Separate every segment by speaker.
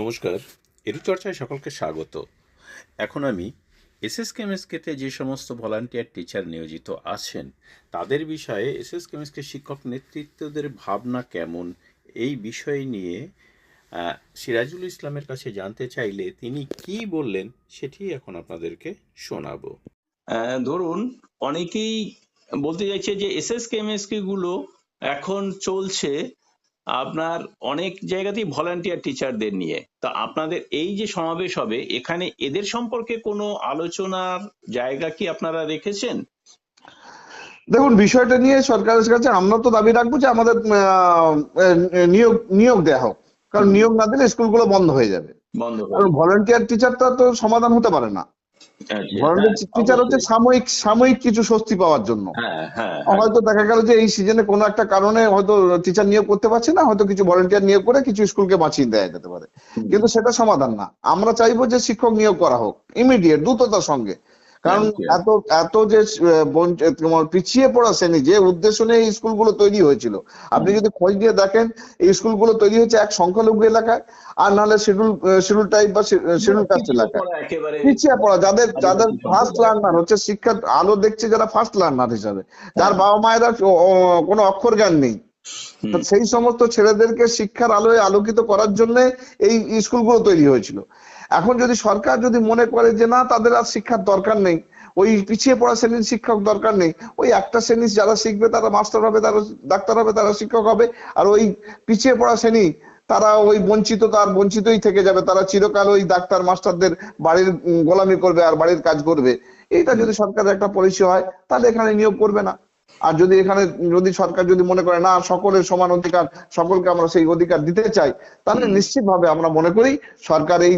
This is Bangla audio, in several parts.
Speaker 1: নমস্কার এরু চর্চায় সকলকে স্বাগত। এখন আমি এসএস কেমএসকেতে যে সমস্ত ভলান্টিয়ার টিচার নিয়োজিত আছেন, তাদের বিষয়ে এসএস কেমএসকে শিক্ষক নেতৃত্বদের ভাবনা কেমন, এই বিষয় নিয়ে সিরাজুল ইসলামের কাছে জানতে চাইলে তিনি কি বললেন সেটি এখন আপনাদেরকে শোনাবো।
Speaker 2: ধরুন, অনেকেই বলতে চাইছে যে এসএস কেমএসকে গুলো এখন চলছে আপনার অনেক জায়গাতেই ভলান্টিয়ার টিচারদের নিয়ে। তা আপনাদের এই যে সমাবেশ হবে এখানে এদের সম্পর্কে কোনো আলোচনার জায়গা কি আপনারা রেখেছেন?
Speaker 3: দেখুন বিষয়টা নিয়ে সরকারের কাছে আমরা তো দাবি রাখব যে আমাদের আহ, নিয়োগ নিয়োগ দেওয়া হোক। কারণ নিয়োগ না দিলে স্কুলগুলো বন্ধ হয়ে যাবে।
Speaker 2: বন্ধ
Speaker 3: কারণ ভলান্টিয়ার টিচারটা তো সমাধান হতে পারে না। টিচার হচ্ছে সাময়িক সাময়িক কিছু স্বস্তি পাওয়ার জন্য।
Speaker 2: হ্যাঁ হ্যাঁ হ্যাঁ।
Speaker 3: হয়তো দেখা গেল যে এই সিজনে কোনো একটা কারণে হয়তো টিচার নিয়োগ করতে পারছে না হয়তো কিছু ভলান্টিয়ার নিয়োগ করে কিছু স্কুলকে বাঁচিয়ে দেওয়া যেতে পারে। কিন্তু সেটা সমাধান না। আমরা চাইব যে শিক্ষক নিয়োগ করা হোক ইমিডিয়েট দ্রুততার সঙ্গে। কারণ এত এত যে তোমার পিছিয়ে পড়া শ্রেণি যে উদ্দেশ্য নিয়ে এই স্কুলগুলো তৈরি হয়েছিল আপনি যদি খোঁজ নিয়ে দেখেন এই স্কুলগুলো তৈরি হয়েছে এক সংখ্যালঘু এলাকায় আর নাহলে শিডিউল শিডিউল টাইপ বা শিডিউল কাস্ট এলাকায়। পিছিয়ে পড়া যাদের যাদের ফার্স্ট। লার্নার হচ্ছে শিক্ষার আলো দেখছে যারা ফার্স্ট লার্নার হিসাবে। যার বাবা মায়েরা কোনো অক্ষর জ্ঞান নেই। সেই সমস্ত ছেলেদেরকে শিক্ষার আলোয় আলোকিত করার জন্য এই স্কুলগুলো তৈরি হয়েছিল। এখন যদি সরকার যদি মনে করে যে না, তাদের আর শিক্ষার দরকার নেই, ওই পিছিয়ে পড়া শ্রেণির শিক্ষক দরকার নেই, ওই একটা শ্রেণি যারা শিখবে, তারা মাস্টার হবে, তারা ডাক্তার হবে, তারা শিক্ষক হবে, আর ওই পিছিয়ে পড়া শ্রেণি, তারা ওই বঞ্চিত, তার বঞ্চিতই থেকে যাবে, তারা চিরকাল ওই ডাক্তার মাস্টারদের বাড়ির গোলামি করবে আর বাড়ির কাজ করবে। এইটা যদি সরকারের একটা পলিসি হয়, তাহলে এখানে নিয়োগ করবে না। আর যদি এখানে যদি সরকার যদি মনে করে না সকলের সমান অধিকার সকলকে আমরা সেই অধিকার দিতে চাই তাহলে। নিশ্চিতভাবে আমরা মনে করি সরকার এই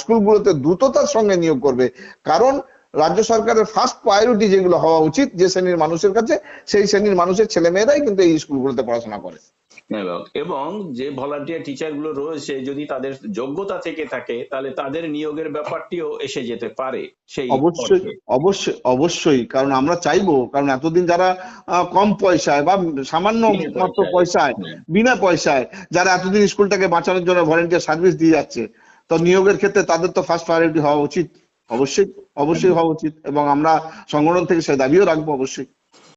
Speaker 3: স্কুলগুলোতে দ্রুততার সঙ্গে নিয়োগ করবে কারণ রাজ্য সরকারের ফার্স্ট প্রায়োরিটি যেগুলো হওয়া উচিত যে শ্রেণির মানুষের কাছে সেই শ্রেণির মানুষের ছেলে মেয়েরাই কিন্তু এই স্কুলগুলোতে পড়াশোনা করে
Speaker 2: এবং এবং যে ভলান্টিয়ার টিচারগুলো রয়েছে যদি তাদের যোগ্যতা থেকে থাকে তাহলে তাদের নিয়োগের ব্যাপারটিও এসে যেতে পারে সেই
Speaker 3: অবশ্যই অবশ্যই অবশ্যই কারণ আমরা চাইব কারণ এতদিন যারা কম পয়সায় বা সামান্য মাত্র।
Speaker 2: পয়সায়।
Speaker 3: বিনা পয়সায় যারা এতদিন স্কুলটাকে বাঁচানোর জন্য ভলান্টিয়ার সার্ভিস দিয়ে যাচ্ছে তো নিয়োগের ক্ষেত্রে তাদের তো ফার্স্ট প্রায়োরিটি হওয়া উচিত। অবশ্যই অবশ্যই হওয়া উচিত এবং আমরা সংগঠন থেকে সে দাবিও রাখব অবশ্যই।